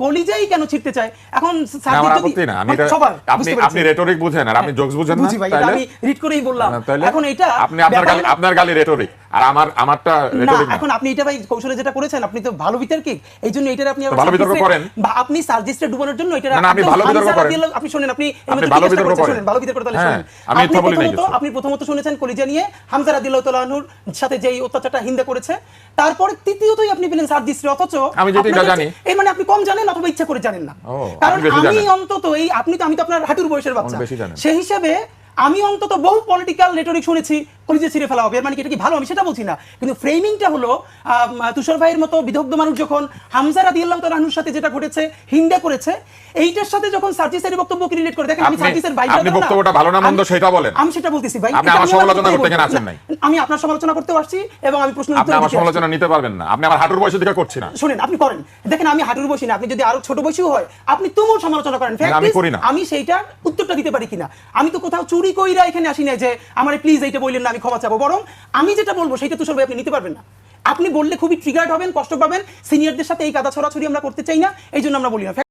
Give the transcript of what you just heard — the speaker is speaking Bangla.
কলিজাই কেন ছিটতে চায়? এখন না, আমার আপত্তি না। আমি আপনি আপনি রেটরিক বুঝেন আর আপনি জোকস বুঝেন না বুঝি ভাই আমি রিড করেই বললাম। না, এখন এটা আপনি আপনার গালি আপনার গালি রেটরিক আর আমার আমারটা এখন আপনি এটা ভাই কৌশলে যেটা করেছেন আপনি তো ভালো বিতর্কিক এই জন্য এটার আপনি ভালো বিতর্ক করেন। আপনি সার্জিসটা ডুবানোর জন্য এটা আপনি ভালো বিতর্ক করেন। আপনি শুনেন আপনি ভালো বিতর্ক করেন। ভালো বিতর্ক তাহলে হ্যাঁ, শুনেন আমি বলি নাই আপনি প্রথমত শুনেছেন কলিজা নিয়ে হামজা রাদিয়াল্লাহু তাআলা আনহুর সাথে যেই অত্যাচারটা হিন্দা করেছে তারপরে তৃতীয়তই আপনি পেলেন সার্জিসরে অথচ আমি যেটা জানি। মানে আপনি কম জানেন অথবা ইচ্ছা করে জানেন না কারণ আমি অন্তত এই আপনি তো আমি তো আপনার হাঁটুর বয়সের বাচ্চা সেই হিসাবে আমি অন্তত বহু পলিটিক্যাল রেটরিক শুনেছি কলিজে ছিঁড়ে ফেলা হবে। মানে এটা কি ভালো? আমি সেটা বলছি না। কিন্তু ফ্রেমিংটা হলো তুষার ভাইয়ের মতো বিদগ্ধ মানুষ যখন হামজা রাদিয়াল্লাহু তাআলার সাথে যেটা ঘটেছে হিন্দা করেছে এইটার সাথে যখন সার্জিসের বক্তব্যকে রিলেট করে দেখেন আমি সার্জিসের ভাই আপনি বক্তব্যটা ভালো না মন্দ সেটা বলেন। আমি সেটা বলতেছি ভাই। আপনি আমার আমি সমালোচনা করতে বলছি। আসেন নাই। আমি আপনার সমালোচনা করতে পারছি এবং আমি প্রশ্ন আপনি আমার সমালোচনা নিতে পারবেন না। আপনি আমার হাঁটুর বয়সের দিকে করছি না। শুনেন আপনি করেন। দেখেন আমি হাঁটুর বসি না আপনি যদি আরও ছোট বয়সীও হয় আপনি তুমুল সমালোচনা করেন। আমি করি না। আমি সেইটার উত্তরটা দিতে পারি কিনা? আমি তো কোথাও চুরি কইরা এখানে আসি না যে, আমার প্লিজ এইটা বললেন না, আমি ক্ষমা চাবো। বরং আমি যেটা বলব সেটা তুষার ভাই আপনি নিতে পারবেন না। আপনি বললে খুবই ট্রিগার্ড হবেন, কষ্ট পাবেন। সিনিয়রদের সাথে এই কাদা ছড়াছড়ি আমরা করতে চাই না এই জন্য আমরা বলি না।